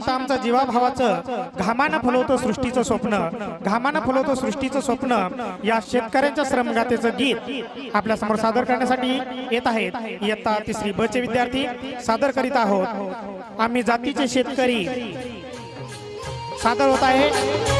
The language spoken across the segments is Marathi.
आता आमचं जीवाभावाचं घामानं फुलवतं सृष्टीचं स्वप्न घामानं फुलवतं सृष्टीचं स्वप्न या शेतकऱ्यांच्या श्रमगातेचं गीत आपल्यासमोर सादर करण्यासाठी येत आहेत. इयत्ता तिसरी ब चे विद्यार्थी सादर करीत आहोत. आम्ही जातीचे शेतकरी सादर होत आहे.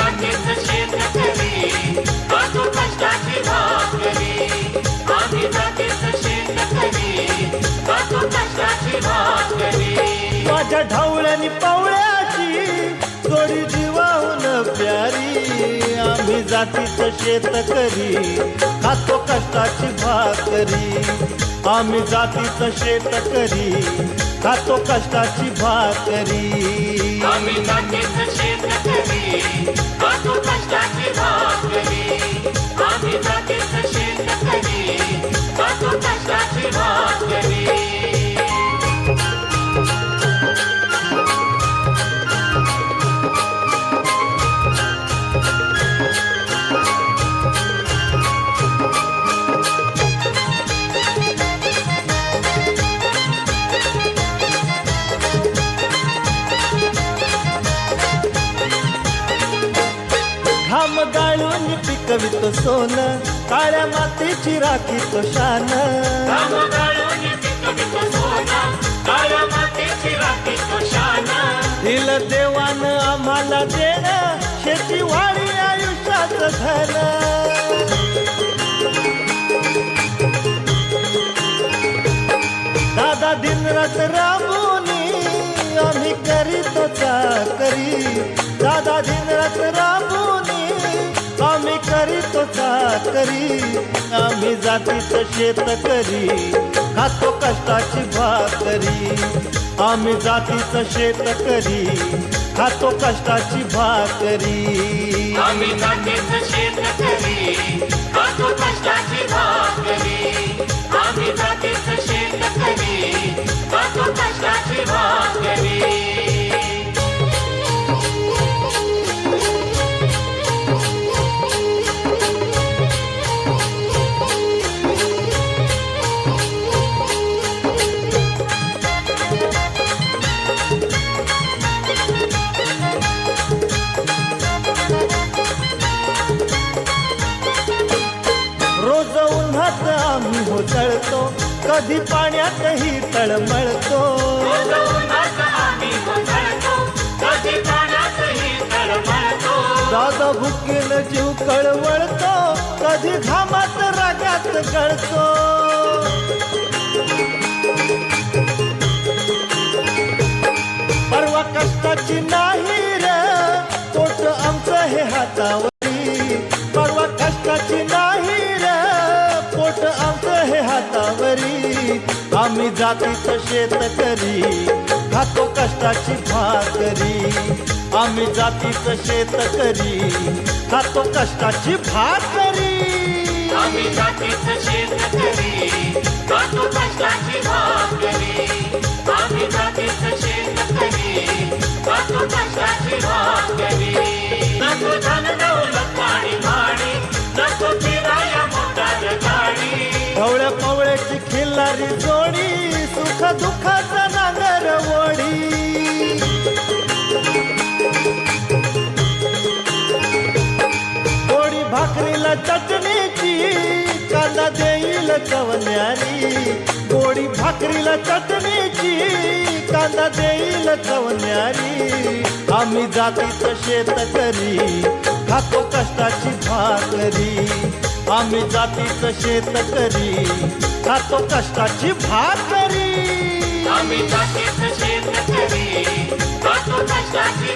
आणि पावळ्याची थोडी जीवाहून प्यारी. आम्ही जातीचं शेतकरी खातो कष्टाची भाकरी. आम्ही जातीचं शेतकरी खातो कष्टाची भाकरी. आम्ही जातीचं गाळून सोन काळ्या मातेची राखी तो शान दिल देवान आम्हाला देण शेती वाढी आयुष्यात धन. दादा दिन रात राबूनी आम्ही करीत करी दादा दिनरात राबूनी करी आम्ही जातीचं शेतकरी खातो कष्टाची भाकरी आम्ही जातीचं शेतकरी खातो कष्टाची भाकरी आम्ही जातीचं शेतकरी कधी पाण्यातही तळमळतो. दादा भुकेन जीव कळवळतो कधी घामात रागात गळतो. परवा कष्टाची ना हातावरी. आम्ही जातीचं शेतकरी खातो कष्टाची भाकरी. आम्ही जातीचं शेतकरी खातो कष्टाची भाकरी. आम्ही जातीचं शेतकरी खातो कष्टाची भाकरी. आम्ही जातीचं शेतकरी खातो कष्टाची भाकरी. जोडी सुख दुःखाचा नांगर वडी. गोडी भाकरीला चटणीची कांदा देईल चवन्यारी गोडी भाकरीला चटणीची कांदा देईल चवन्यारी आम्ही जातीचं शेतकरी खातो कष्टाची भाकरी. आम्ही जातीच शेत करी खातो कष्टाची भाकरी आम्ही जातीच शेत करी खातो कष्टाची